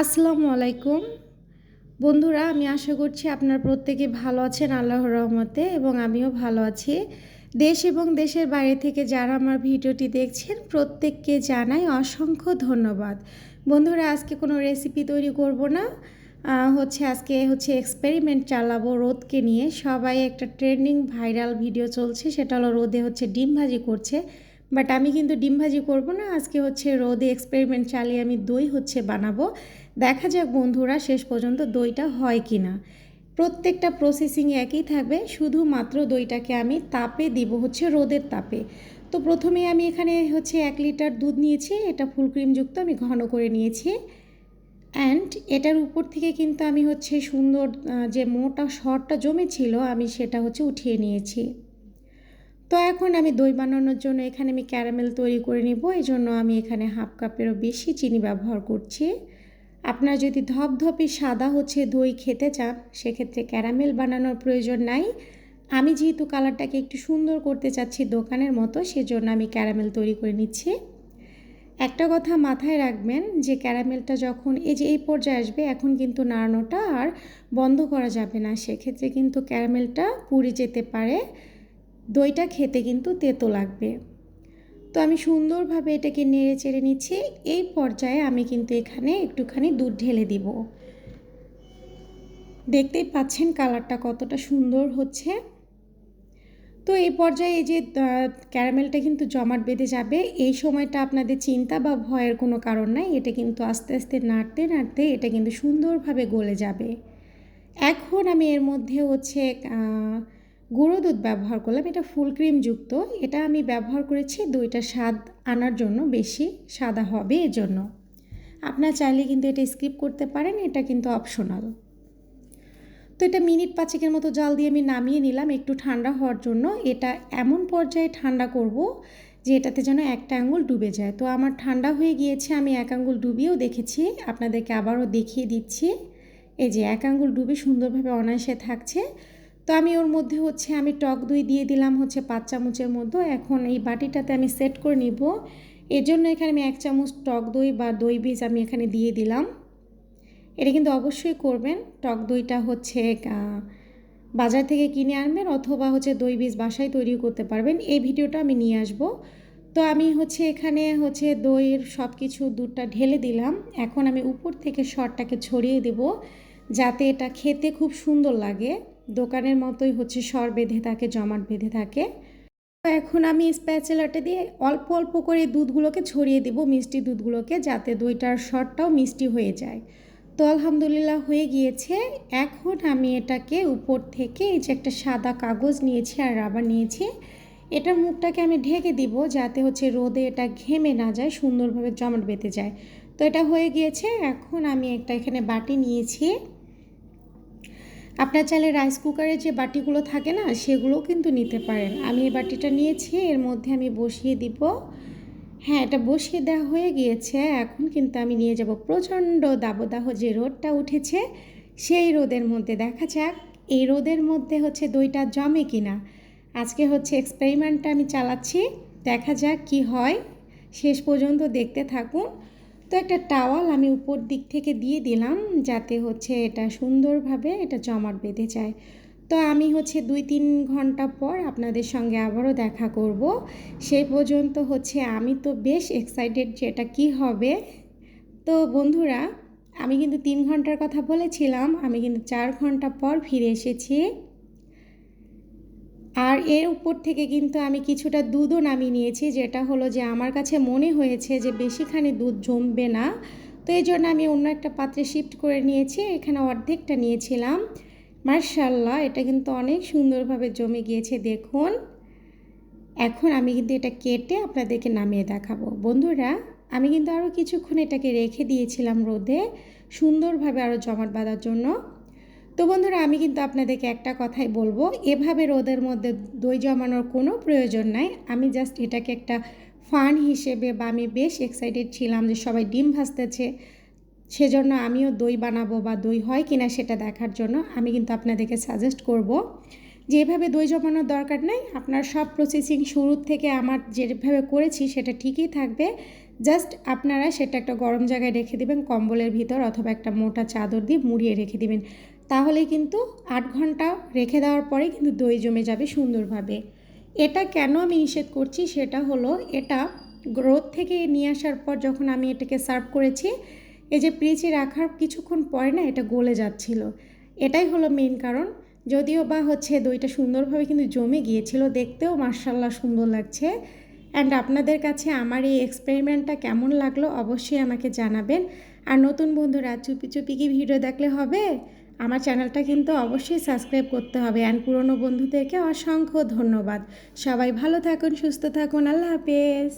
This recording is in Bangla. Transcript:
আসসালামু আলাইকুম। বন্ধুরা, আমি আশা করছি আপনার প্রত্যেকে ভালো আছেন আল্লাহর রহমতে এবং আমিও ভালো আছি। দেশ এবং দেশের বাইরে থেকে যারা আমার ভিডিওটি দেখছেন, প্রত্যেককে জানাই অসংখ্য ধন্যবাদ। বন্ধুরা, আজকে কোনো রেসিপি তৈরি করব না। হচ্ছে আজকে হচ্ছে এক্সপেরিমেন্ট চালাবো রোদকে নিয়ে। সবাই একটা ট্রেন্ডিং ভাইরাল ভিডিও চলছে, সেটা হলো রোদে হচ্ছে ডিম ভাজি করছে। বাট আমি কিন্তু ডিম ভাজি করব না, আজকে হচ্ছে রোদে এক্সপেরিমেন্ট চালিয়ে আমি দই হচ্ছে বানাবো। দেখা যাক বন্ধুরা শেষ পর্যন্ত দইটা হয় কি না প্রত্যেকটা প্রসেসিং একই থাকবে, শুধুমাত্র দইটাকে আমি তাপে দিব হচ্ছে রোদের তাপে। তো প্রথমে আমি এখানে হচ্ছে এক লিটার দুধ নিয়েছি, এটা ফুল ক্রিমযুক্ত আমি ঘন করে নিয়েছি। অ্যান্ড এটার উপর থেকে কিন্তু আমি হচ্ছে সুন্দর যে মোটা শরটা জমেছিল, আমি সেটা হচ্ছে উঠিয়ে নিয়েছি। তো এখন আমি দই বানানোর জন্য এখানে আমি ক্যারামেল তৈরি করে নিব এই জন্য আমি এখানে হাফ কাপেরও বেশি চিনি ব্যবহার করছি। আপনার যদি ধপধপে সাদা হচ্ছে দই খেতে চান, সেক্ষেত্রে ক্যারামেল বানানোর প্রয়োজন নাই। আমি যেহেতু কালারটাকে একটু সুন্দর করতে চাচ্ছি দোকানের মতো, সেজন্য আমি ক্যারামেল তৈরি করে নিচ্ছি। একটা কথা মাথায় রাখবেন যে ক্যারামেলটা যখন এই যে এই পর্যায়ে আসবে, এখন কিন্তু নাড়ানোটা আর বন্ধ করা যাবে না। সেক্ষেত্রে কিন্তু ক্যারামেলটা পুড়ে যেতে পারে। দইটা খেতে কিন্তু তেতো লাগবে। তো আমি সুন্দরভাবে এটাকে নেড়ে চেড়ে নিচ্ছি। এই পর্যায়ে আমি কিন্তু এখানে একটুখানি দুধ ঢেলে দিব। দেখতেই পাচ্ছেন কালারটা কতটা সুন্দর হচ্ছে। তো এই পর্যায়ে এই যে ক্যারামেলটা কিন্তু জমাট বেঁধে যাবে। এই সময়টা আপনাদের চিন্তা বা ভয়ের কোনো কারণ নাই। এটা কিন্তু আস্তে আস্তে নাড়তে নাড়তে এটা কিন্তু সুন্দরভাবে গলে যাবে। এখন আমি এর মধ্যে হচ্ছে গুঁড়ো দুধ ব্যবহার করলাম। এটা ফুল ক্রিমযুক্ত এটা আমি ব্যবহার করেছি দইটা স্বাদ আনার জন্য, বেশি সাদা হবে এজন্য। আপনার চাইলে কিন্তু এটা স্কিপ করতে পারেন, এটা কিন্তু অপশনাল। তো এটা মিনিট পাঁচেকের মতো জাল দিয়ে আমি নামিয়ে নিলাম। একটু ঠান্ডা হওয়ার জন্য এটা এমন পর্যায়ে ঠান্ডা করব যে এটাতে যেন একটা আঙুল ডুবে যায়। তো আমার ঠান্ডা হয়ে গিয়েছে, আমি এক আঙুল ডুবিয়েও দেখেছি। আপনাদেরকে আবারও দেখিয়ে দিচ্ছি। এই যে এক আঙুল ডুবে সুন্দরভাবে অনায়াসে থাকছে। তো আমি ওর মধ্যে হচ্ছে আমি টক দই দিয়ে দিলাম হচ্ছে পাঁচ চামচের মতো এখন এই বাটিটাতে আমি সেট করে নিব। এর জন্য এখানে আমি এক চামচ টক দই বা দই বীজ আমি এখানে দিয়ে দিলাম। এটা কিন্তু অবশ্যই করবেন। টক দইটা হচ্ছে বাজার থেকে কিনে আনবেন অথবা হচ্ছে দই বীজ বাসায় তৈরি করতে পারবেন। এই ভিডিওটা আমি নিয়ে আসব। তো আমি হচ্ছে এখানে হচ্ছে দইয়ের সব কিছু দুধটা ঢেলে দিলাম। এখন আমি উপর থেকে সরটাকে ছড়িয়ে দেব যাতে এটা খেতে খুব সুন্দর লাগে। দোকানের মতোই হচ্ছে সর বেঁধে থাকে, জমাট বেঁধে থাকে। তো এখন আমি স্প্যাচেলাটা দিয়ে অল্প অল্প করে দুধগুলোকে ছড়িয়ে দেব মিষ্টি দুধগুলোকে, যাতে দইটার সরটাও মিষ্টি হয়ে যায়। তো আলহামদুলিল্লাহ হয়ে গিয়েছে। এখন আমি এটাকে উপর থেকে এই যে একটা সাদা কাগজ নিয়েছি আর রাবার নিয়েছি এটার মুখটাকে আমি ঢেকে দিব যাতে হচ্ছে রোদে এটা ঘেমে না যায়, সুন্দরভাবে জমাট বেঁধে যায়। তো এটা হয়ে গিয়েছে। এখন আমি একটা এখানে বাটি নিয়েছি। আপনার চাইলে রাইস কুকারের যে বাটিগুলো থাকে না, সেগুলোও কিন্তু নিতে পারেন। আমি এই বাটিটা নিয়েছি, এর মধ্যে আমি বসিয়ে দিব। হ্যাঁ এটা বসিয়ে দেওয়া হয়ে গিয়েছে। এখন কিন্তু আমি নিয়ে যাব প্রচণ্ড দাবদাহ যে রোদটা উঠেছে, সেই রোদের মধ্যে। দেখা যাক, এই রোদের মধ্যে হচ্ছে দইটা জমে কি না আজকে হচ্ছে এক্সপেরিমেন্টটা আমি চালাচ্ছি। দেখা যাক কি হয়। শেষ পর্যন্ত দেখতে থাকুন। তো একটা টাওয়াল আমি উপর দিক থেকে দিয়ে দিলাম যাতে হচ্ছে এটা সুন্দরভাবে এটা জমাট বেঁধে যায়। তো আমি হচ্ছে দুই তিন ঘণ্টা পর আপনাদের সঙ্গে আবারও দেখা করব। সেই পর্যন্ত হচ্ছে আমি তো বেশ এক্সাইটেড যে এটা কী হবে। তো বন্ধুরা, আমি কিন্তু তিন ঘণ্টার কথা বলেছিলাম, আমি কিন্তু চার ঘণ্টা পর ফিরে এসেছি। এর উপর থেকে কিন্তু আমি কিছুটা দুধও নামিয়ে নিয়েছি, যেটা হলো যে আমার কাছে মনে হয়েছে যে বেশিখানি দুধ জমবে না। তো এই জন্য আমি অন্য একটা পাত্রে শিফট করে নিয়েছি, এখানে অর্ধেকটা নিয়েছিলাম। মার্শাল্লাহ, এটা কিন্তু অনেক সুন্দরভাবে জমে গিয়েছে, দেখুন। এখন আমি কিন্তু এটা কেটে আপনাদেরকে নামিয়ে দেখাবো। বন্ধুরা, আমি কিন্তু আরও কিছুক্ষণ এটাকে রেখে দিয়েছিলাম রোদে, সুন্দরভাবে আরও জমাট বাঁধার জন্য। তো বন্ধুরা, আমি কিন্তু আপনাদেরকে একটা কথাই বলব। এভাবে রোদের মধ্যে দই জমানোর কোনো প্রয়োজন নাই। আমি জাস্ট এটাকে একটা ফান হিসেবে বা আমি বেশ এক্সাইটেড ছিলাম যে সবাই ডিম ভাজতেছে, সেজন্য আমিও দই বানাবো বা দই হয় কিনা সেটা দেখার জন্য আমি কিন্তু আপনাদেরকে সাজেস্ট করব। যে এভাবে দই জমানোর দরকার নাই, আপনার সব প্রসেসিং শুরুর থেকে আমার যেভাবে করেছি সেটা ঠিকই থাকবে। জাস্ট আপনারা সেটা একটা গরম জায়গায় রেখে দেবেন, কম্বলের ভিতর অথবা একটা মোটা চাদর দিয়ে মুড়িয়ে রেখে দিবেন। তাহলেই কিন্তু আট ঘণ্টা রেখে দেওয়ার পরে কিন্তু দই জমে যাবে সুন্দরভাবে। এটা কেন আমি নিষেধ করছি সেটা হলো, এটা গ্রোথ থেকে নিয়ে আসার পর যখন আমি এটাকে সার্ভ করেছি, এই যে ফ্রিজে রাখার কিছুক্ষণ পরে না এটা গলে যাচ্ছিল। এটাই হলো মেন কারণ। যদিও বা হচ্ছে দইটা সুন্দরভাবে কিন্তু জমে গিয়েছিল, দেখতেও মার্শাল্লাহ সুন্দর লাগছে। অ্যান্ড আপনাদের কাছে আমার এই এক্সপেরিমেন্টটা কেমন লাগল অবশ্যই আমাকে জানাবেন। আর নতুন বন্ধুরা চুপি চুপি কি ভিডিও দেখলে হবে? আমার চ্যানেলটা কিন্তু অবশ্যই সাবস্ক্রাইব করতে হবে অ্যান্ড পুরনো বন্ধুদেরকে অসংখ্য ধন্যবাদ। সবাই ভালো থাকুন, সুস্থ থাকুন, আল্লাহ হাফেজ।